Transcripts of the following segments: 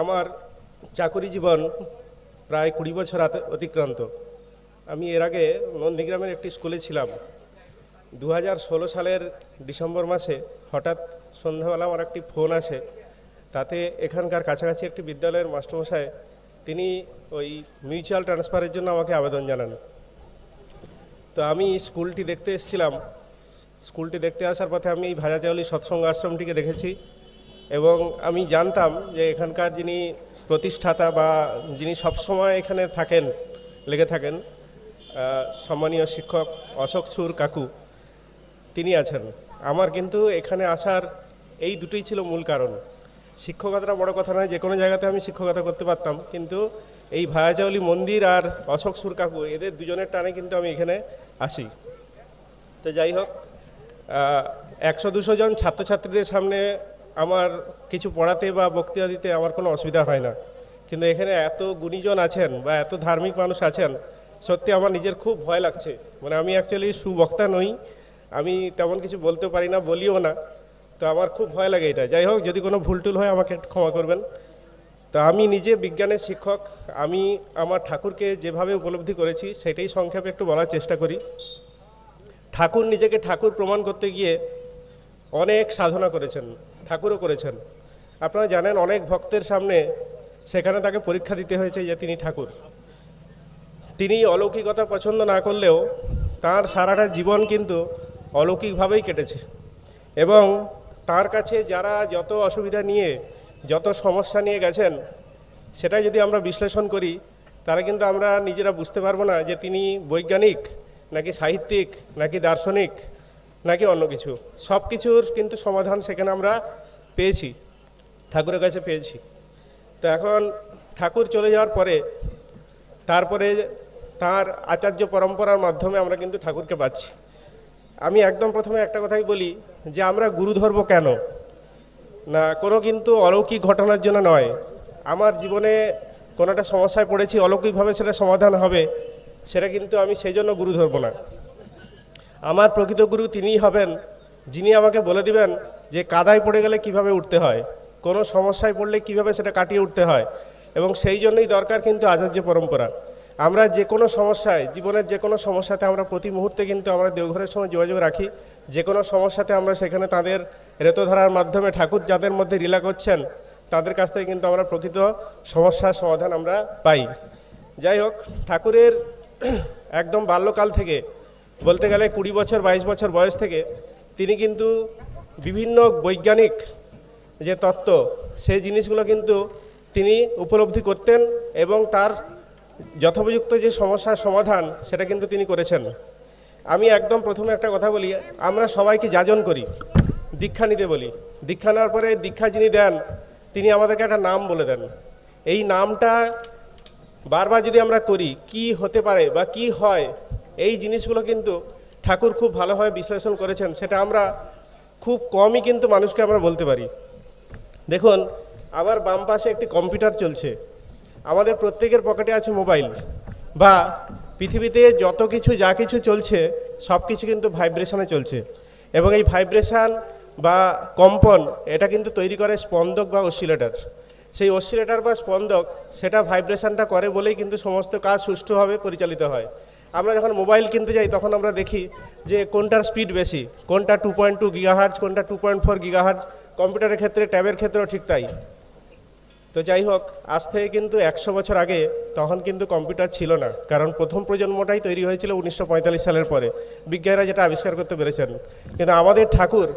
আমার চাকরি জীবন প্রায় কুড়ি বছর অতিক্রান্ত। আমি এর আগে নন্দীগ্রামের একটি স্কুলে ছিলাম। দু সালের ডিসেম্বর মাসে হঠাৎ সন্ধ্যাবেলা আমার একটি ফোন আসে। তাতে এখানকার কাছাকাছি একটি বিদ্যালয়ের মাস্টারমশাই তিনি ওই মিউচুয়াল ট্রান্সফারের জন্য আমাকে আবেদন জানান। তো আমি স্কুলটি দেখতে এসেছিলাম। স্কুলটি দেখতে আসার পথে আমি এই ভাজাচাউলি সৎসঙ্গ আশ্রমটিকে দেখেছি। এবং আমি জানতাম যে এখানকার যিনি প্রতিষ্ঠাতা বা যিনি সবসময় এখানে থাকেন, লেগে থাকেন সম্মানীয় শিক্ষক অশোক সুর কাকু, তিনি আছেন। আমার কিন্তু এখানে আসার এই দুটোই ছিল মূল কারণ। শিক্ষকতাটা বড় কথা নয়, যে কোনো জায়গাতে আমি শিক্ষকতা করতে পারতাম, কিন্তু এই ভায়াচাউলি মন্দির আর অশোক সুর কাকু, এদের দুজনের টানে কিন্তু আমি এখানে আসি। তো যাই হোক একশো দুশো জন ছাত্রছাত্রীদের সামনে আমার কিছু পড়াতে বা বক্তৃতা দিতে আমার কোনো অসুবিধা হয় না। কিন্তু এখানে এত গুণীজন আছেন বা এত ধার্মিক মানুষ আছেন, সত্যি আমার নিজের খুব ভয় লাগছে। মানে আমি অ্যাকচুয়ালি সুবক্তা নই, আমি তেমন কিছু বলতে পারি না, বলিও না। তো আমার খুব ভয় লাগে এটা। যাই হোক, যদি কোনো ভুল টুল হয় আমাকে একটু ক্ষমা করবেন। তো আমি নিজে বিজ্ঞানের শিক্ষক, আমি আমার ঠাকুরকে যেভাবে উপলব্ধি করেছি সেটাই সংক্ষেপে একটু বলার চেষ্টা করি। ঠাকুর নিজেকে ঠাকুর প্রমাণ করতে গিয়ে অনেক সাধনা করেছেন। ঠাকুরও করেছেন। আপনারা জানেন অনেক ভক্তের সামনে সেখানে তাকে পরীক্ষা দিতে হয়েছে যে তিনি ঠাকুর। তিনি অলৌকিকতা পছন্দ না করলেও তার সারাটা জীবন কিন্তু অলৌকিকভাবেই কেটেছে। এবং তার কাছে যারা যত অসুবিধা নিয়ে, যত সমস্যা নিয়ে গেছেন সেটা যদি আমরা বিশ্লেষণ করি, তাহলে কিন্তু আমরা নিজেরা বুঝতে পারব না যে তিনি বৈজ্ঞানিক, নাকি সাহিত্যিক, নাকি দার্শনিক নাকি অন্য কিছু? সব কিছুর কিন্তু সমাধান সেখানে আমরা পেয়েছি, ঠাকুরের কাছে পেয়েছি। তো এখন ঠাকুর চলে যাওয়ার পরে, তারপরে তার আচার্য পরম্পরার মাধ্যমে আমরা কিন্তু ঠাকুরকে পাচ্ছি। আমি একদম প্রথমে একটা কথাই বলি যে, আমরা গুরু ধরবো কেন? না, কোনো কিন্তু অলৌকিক ঘটনার জন্য নয়। আমার জীবনে কোনো একটা সমস্যায় পড়েছি, অলৌকিকভাবে সেটা সমাধান হবে, সেটা কিন্তু আমি সেই জন্য গুরু ধরবো না। আমার প্রকৃত গুরু তিনিই হবেন, যিনি আমাকে বলে দিবেন যে কাদায় পড়ে গেলে কীভাবে উঠতে হয়, কোনো সমস্যায় পড়লে কীভাবে সেটা কাটিয়ে উঠতে হয়, এবং সেই জন্যই দরকার কিন্তু আচার্য পরম্পরা। আমরা যে কোনো সমস্যায়, জীবনের যে কোনো সমস্যাতে আমরা প্রতি মুহূর্তে কিন্তু আমরা দেওঘরের সঙ্গে যোগাযোগ রাখি। যে কোনো সমস্যাতে আমরা সেখানে তাদের রেতধারার মাধ্যমে ঠাকুর যাদের মধ্যে লীলা করছেন, তাদের কাছ থেকে কিন্তু আমরা প্রকৃত সমস্যার সমাধান আমরা পাই। যাই হোক, ঠাকুরের একদম বাল্যকাল থেকে বলতে গেলে কুড়ি বছর, বাইশ বছর বয়স থেকে তিনি কিন্তু বিভিন্ন বৈজ্ঞানিক যে তত্ত্ব, সেই জিনিসগুলো কিন্তু তিনি উপলব্ধি করতেন এবং তার যথোপযুক্ত যে সমস্যার সমাধান, সেটা কিন্তু তিনি করেছেন। আমি একদম প্রথমে একটা কথা বলি, আমরা সবাইকে যাজন করি, দীক্ষা নিতে বলি। দীক্ষা নেওয়ার পরে দীক্ষা যিনি দেন, তিনি আমাদেরকে একটা নাম বলে দেন। এই নামটা বারবার যদি আমরা করি, কি হতে পারে বা কি হয় এই জিনিসগুলো কিন্তু ঠাকুর খুব ভালোভাবে বিশ্লেষণ করেছেন, সেটা আমরা খুব কমই কিন্তু মানুষকে আমরা বলতে পারি। দেখুন আমার বাম পাশে একটি কম্পিউটার চলছে। আমাদের প্রত্যেকের পকেটে আছে মোবাইল বা পৃথিবীতে যত কিছু, যা কিছু চলছে, সব কিছু কিন্তু ভাইব্রেশনে চলছে। এবং এই ভাইব্রেশান বা কম্পন, এটা কিন্তু তৈরি করে স্পন্দক বা অসিলেটার। সেই অসিলেটার বা স্পন্দক, সেটা ভাইব্রেশনটা করে বলেই কিন্তু সমস্ত কাজ সুষ্ঠুভাবে পরিচালিত হয়। আমরা যখন মোবাইল কিনতে যাই, তখন আমরা দেখি যে কোনটার স্পিড বেশি, কোনটা টু পয়েন্ট টু গিগাহার্জ কোনটা টু পয়েন্ট ফোর গিগাহার্জ কম্পিউটারের ক্ষেত্রে, ট্যাবের ক্ষেত্রেও ঠিক তাই। তো যাই হোক, আজ থেকে কিন্তু একশো বছর আগে তখন কিন্তু কম্পিউটার ছিল না। কারণ প্রথম প্রজন্মটাই তৈরি হয়েছিল উনিশশো পঁয়তাল্লিশ সালের পরে। বিজ্ঞানীরা যেটা আবিষ্কার করতে পেরেছেন। কিন্তু আমাদের ঠাকুর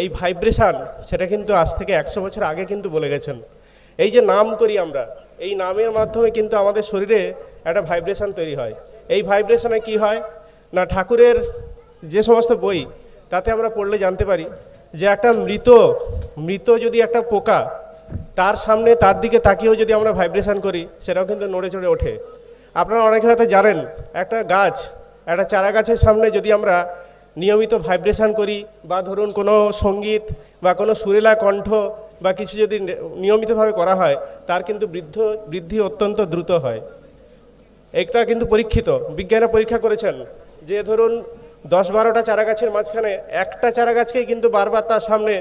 এই ভাইব্রেশান সেটা কিন্তু আজ থেকে একশো বছর আগে কিন্তু বলে গেছেন। এই যে নাম করি আমরা, এই নামের মাধ্যমে কিন্তু আমাদের শরীরে একটা ভাইব্রেশান তৈরি হয়। এই ভাইব্রেশনে কি হয়? না, ঠাকুরের যে সমস্ত বই, তাতে আমরা পড়লে জানতে পারি যে একটা মৃত মৃত যদি একটা পোকা, তার সামনে তার দিকে তাকিয়েও যদি আমরা ভাইব্রেশন করি, সেটাও কিন্তু নড়ে চড়ে ওঠে। আপনারা অনেকে হয়তো জানেন, একটা গাছ, একটা চারা গাছের সামনে যদি আমরা নিয়মিত ভাইব্রেশন করি, বা ধরুন কোনো সংগীত, বা কোনো সুরেলা কণ্ঠ, বা কিছু যদি নিয়মিতভাবে করা হয়, তার কিন্তু বৃদ্ধ, বৃদ্ধি অত্যন্ত দ্রুত হয়। এটা কিন্তু পরীক্ষিত, বিজ্ঞানীরা পরীক্ষা করেছেন যে ধরুন দশ বারোটা চারা গাছের মাঝখানে একটা চারা গাছকেই কিন্তু বারবার তার সামনে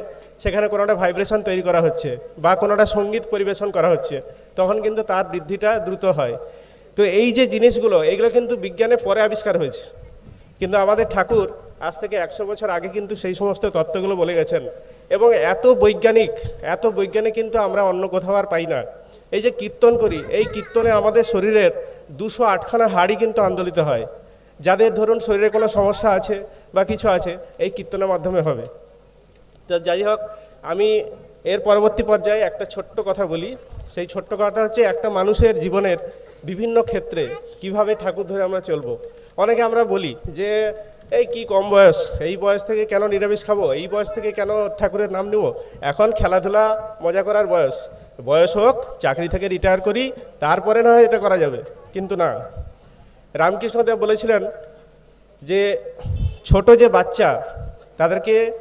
সেখানে কোনো একটা ভাইব্রেশন তৈরি করা হচ্ছে বা কোনোটা সংগীত পরিবেশন করা হচ্ছে, তখন কিন্তু তার বৃদ্ধিটা দ্রুত হয়। তো এই যে জিনিসগুলো, এগুলো কিন্তু বিজ্ঞানে পরে আবিষ্কার হয়েছে। কিন্তু আমাদের ঠাকুর আজ থেকে একশো বছর আগে কিন্তু সেই সমস্ত তত্ত্বগুলো বলে গেছেন এবং এত বৈজ্ঞানিক এত বৈজ্ঞানিক কিন্তু আমরা অন্য কোথাও আর পাই না। এই যে কীর্তন করি, এই কীর্তনে আমাদের শরীরের দুশো আটখানা হাড়ি কিন্তু আন্দোলিত হয়। যাদের ধরুন শরীরে কোনো সমস্যা আছে বা কিছু আছে, এই কীর্তনের মাধ্যমে হবে। তো যাই হোক, আমি এর পরবর্তী পর্যায়ে একটা ছোট্ট কথা বলি। সেই ছোট্ট কথা হচ্ছে একটা মানুষের জীবনের বিভিন্ন ক্ষেত্রে কীভাবে ঠাকুর ধরে আমরা চলবো। অনেকে আমরা বলি যে, এই কি কম বয়স? এই বয়স থেকে কেন নিরামিষ খাব? এই বয়স থেকে কেন ঠাকুরের নাম নেব? এখন খেলাধুলা মজা করার বয়স। বয়স হোক, চাকরি থেকে রিটায়ার করি, তারপরে না এটা করা যাবে। কিন্তু না। রামকৃষ্ণদেব বলেছিলেন যে, ছোট যে বাচ্চা, তাদেরকে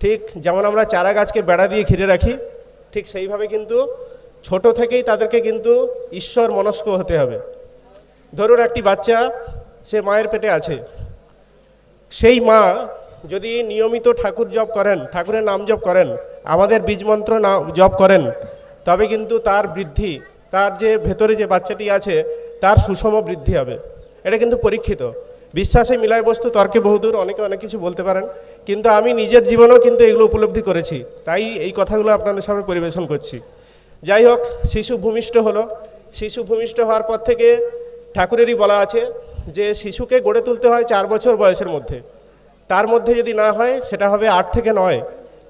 ঠিক যেমন আমরা চারা গাছকে বেড়া দিয়ে ঘিরে রাখি, ঠিক সেইভাবে কিন্তু ছোট থেকেই তাদেরকে কিন্তু ঈশ্বর মনস্ক হতে হবে। ধরুন একটি বাচ্চা, সে মায়ের পেটে আছে। সেই মা যদি নিয়মিত ঠাকুর জপ করেন, ঠাকুরের নাম জপ করেন, আমাদের বীজমন্ত্র না জপ করেন তবে কিন্তু তার বৃদ্ধি, তার যে ভেতরে যে বাচ্চাটি আছে, তার সুষম বৃদ্ধি হবে। এটা কিন্তু পরীক্ষিত। বিশ্বাসে মিলায় বস্তু, তর্কে বহুদূর, অনেকে অনেক কিছু বলতে পারেন। কিন্তু আমি নিজের জীবনেও কিন্তু এগুলো উপলব্ধি করেছি। তাই এই কথাগুলো আপনাদের সামনে পরিবেশন করছি। যাই হোক, শিশু ভূমিষ্ঠ হলো। শিশু ভূমিষ্ঠ হওয়ার পর থেকে ঠাকুরেরই বলা আছে যে, শিশুকে গড়ে তুলতে হয় চার বছর বয়সের মধ্যে। তার মধ্যে যদি না হয়, সেটা হবে আট থেকে নয়।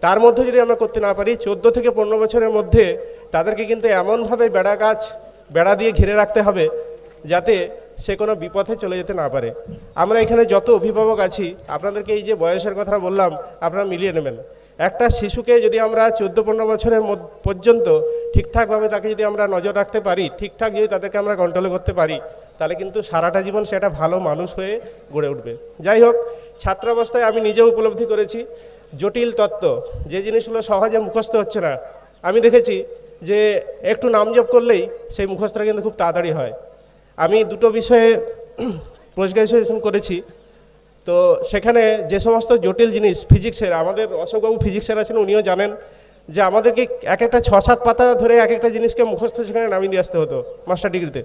তার মধ্যে যদি আমরা করতে না পারি, চোদ্দ থেকে পনেরো বছরের মধ্যে তাদেরকে কিন্তু এমনভাবে বেড়া গাছ, বেড়া দিয়ে ঘিরে রাখতে হবে যাতে সে কোনো বিপথে চলে যেতে না পারে। আমরা এখানে যত অভিভাবক আছি, আপনাদেরকে এই যে বয়সের কথা বললাম, আপনারা মিলিয়ে নেবেন। একটা শিশুকে যদি আমরা চোদ্দ পনেরো বছরের পর্যন্ত ঠিকঠাকভাবে তাকে যদি আমরা নজর রাখতে পারি, ঠিকঠাক যদি তাদেরকে আমরা কন্ট্রোল করতে পারি, তাহলে কিন্তু সারাটা জীবন সেটা ভালো মানুষ হয়ে গড়ে উঠবে। যাই হোক, ছাত্রাবস্থায় আমি নিজেও উপলব্ধি করেছি। জটিল তত্ত্ব। যে জিনিসগুলো সহজে মুখস্থ হচ্ছে না। আমি দেখেছি যে একটু নাম জপ করলেই সেই মুখস্থটা কিন্তু খুব তাড়াতাড়ি হয়। আমি দুটো বিষয়ে পোস্ট করেছি। তো সেখানে যে সমস্ত জটিল জিনিস, ফিজিক্সের, আমাদের অশোকবাবু ফিজিক্সের আছেন, উনিও জানেন যে আমাদেরকে এক একটা ছ সাত পাতা ধরে এক একটা জিনিসকে মুখস্থ সেখানে নামিয়ে দিয়ে আসতে হতো মাস্টার ডিগ্রিতে।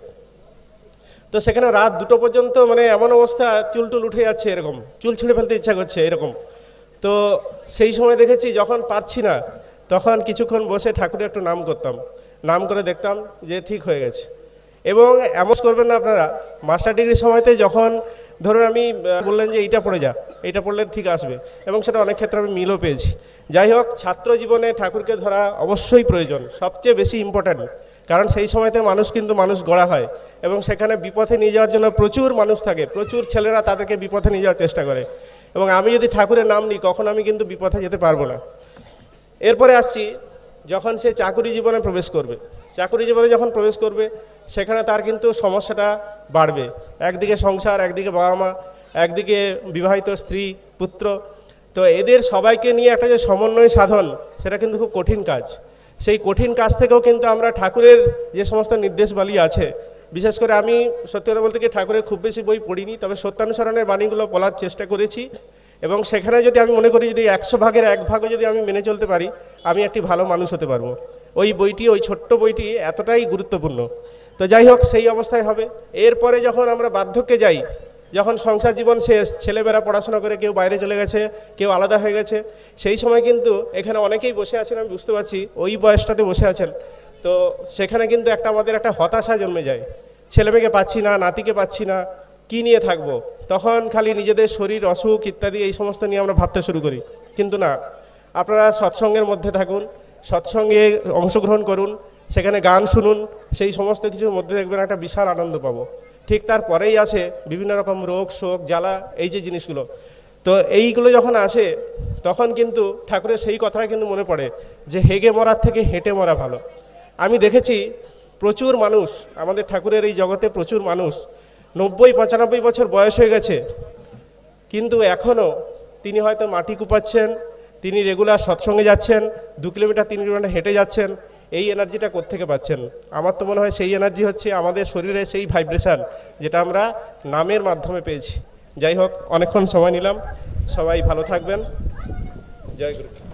তো সেখানে রাত দুটো পর্যন্ত মানে এমন অবস্থা, চুল টুল উঠে যাচ্ছে এরকম। চুল ছিঁড়ে ফেলতে ইচ্ছা করছে এরকম। তো সেই সময় দেখেছি যখন পারছি না, তখন কিছুক্ষণ বসে ঠাকুরের একটু নাম করতাম। নাম করে দেখতাম যে ঠিক হয়ে গেছে। এবং এমন করবেন না আপনারা, মাস্টার ডিগ্রির সময়তে যখন ধরুন আমি বললেন যে এইটা পড়ে যা, এইটা পড়লে ঠিক আসবে। এবং সেটা অনেক ক্ষেত্রে আমি মিলও পেয়েছি। যাই হোক, ছাত্র জীবনে ঠাকুরকে ধরা অবশ্যই প্রয়োজন, সবচেয়ে বেশি ইম্পর্ট্যান্ট কারণ সেই সময়তে মানুষ কিন্তু মানুষ গড়া হয়। এবং সেখানে বিপথে নিয়ে যাওয়ার জন্য প্রচুর মানুষ থাকে, প্রচুর ছেলেরা তাদেরকে বিপথে নিয়ে যাওয়ার চেষ্টা করে। এবং আমি যদি ঠাকুরের নাম নিই, কখন আমি কিন্তু বিপথে যেতে পারব না। এরপরে আসছি, যখন সে চাকুরি জীবনে প্রবেশ করবে। চাকুরি জীবনে যখন প্রবেশ করবে, সেখানে তার কিন্তু সমস্যাটা বাড়বে। একদিকে সংসার, একদিকে বাবা মা, একদিকে বিবাহিত স্ত্রী, পুত্র। তো এদের সবাইকে নিয়ে একটা যে সমন্বয় সাধন, সেটা কিন্তু খুব কঠিন কাজ। সেই কঠিন কাজ থেকেও কিন্তু আমরা ঠাকুরের যে সমস্ত নির্দেশবালী আছে বিশেষ করে আমি সত্যি কথা বলতে কি ঠাকুরের খুব বেশি বই পড়িনি, তবে সত্যানুসরণের বাণীগুলো বলার চেষ্টা করেছি এবং সেখানে যদি আমি মনে করি যদি একশো ভাগের এক ভাগও যদি আমি মেনে চলতে পারি, আমি একটি ভালো মানুষ হতে পারব। ওই বইটি, ওই ছোট্ট বইটি এতটাই গুরুত্বপূর্ণ। তো যাই হোক, সেই অবস্থায় হবে। এরপরে যখন আমরা বার্ধক্যে যাই, যখন সংসার জীবন শেষ, ছেলেমেয়েরা পড়াশোনা করে কেউ বাইরে চলে গেছে, কেউ আলাদা হয়ে গেছে, সেই সময় কিন্তু এখানে অনেকেই বসে আছেন, আমি বুঝতে পারছি, ওই বয়সটাতে বসে আছেন। তো সেখানে কিন্তু একটা আমাদের একটা হতাশা জন্মে যায়। ছেলেমেয়েকে পাচ্ছি না, নাতিকে পাচ্ছি না, কি নিয়ে থাকব? তখন খালি নিজেদের শরীর, অসুখ ইত্যাদি এই সমস্ত নিয়ে আমরা ভাবতে শুরু করি। কিন্তু না, আপনারা সৎসঙ্গের মধ্যে থাকুন, সৎসঙ্গে অংশগ্রহণ করুন, সেখানে গান শুনুন, সেই সমস্ত কিছুর মধ্যে দেখবেন একটা বিশাল আনন্দ পাবো। ঠিক তারপরেই আসে বিভিন্ন রকম রোগ, শোক, জ্বালা, এই যে জিনিসগুলো। তো এইগুলো যখন আসে, তখন কিন্তু ঠাকুরের সেই কথাটা কিন্তু মনে পড়ে যে, হেগে মরার থেকে হেঁটে মরা ভালো। আমি দেখেছি প্রচুর মানুষ, আমাদের ঠাকুরের এই জগতে প্রচুর মানুষ, নব্বই পঁচানব্বই বছর বয়স হয়ে গেছে, কিন্তু এখনও তিনি হয়তো মাটি কুপাচ্ছেন, তিনি রেগুলার সৎসঙ্গে যাচ্ছেন, দু কিলোমিটার, তিন কিলোমিটার হেঁটে যাচ্ছেন, এই এনার্জিটা কোত্থেকে পাচ্ছেন? আমার তো মনে হয় সেই এনার্জি হচ্ছে আমাদের শরীরে সেই ভাইব্রেশান, যেটা আমরা নামের মাধ্যমে পেয়েছি। যাই হোক, অনেকক্ষণ সময় নিলাম, সবাই ভালো থাকবেন। জয় গুরু।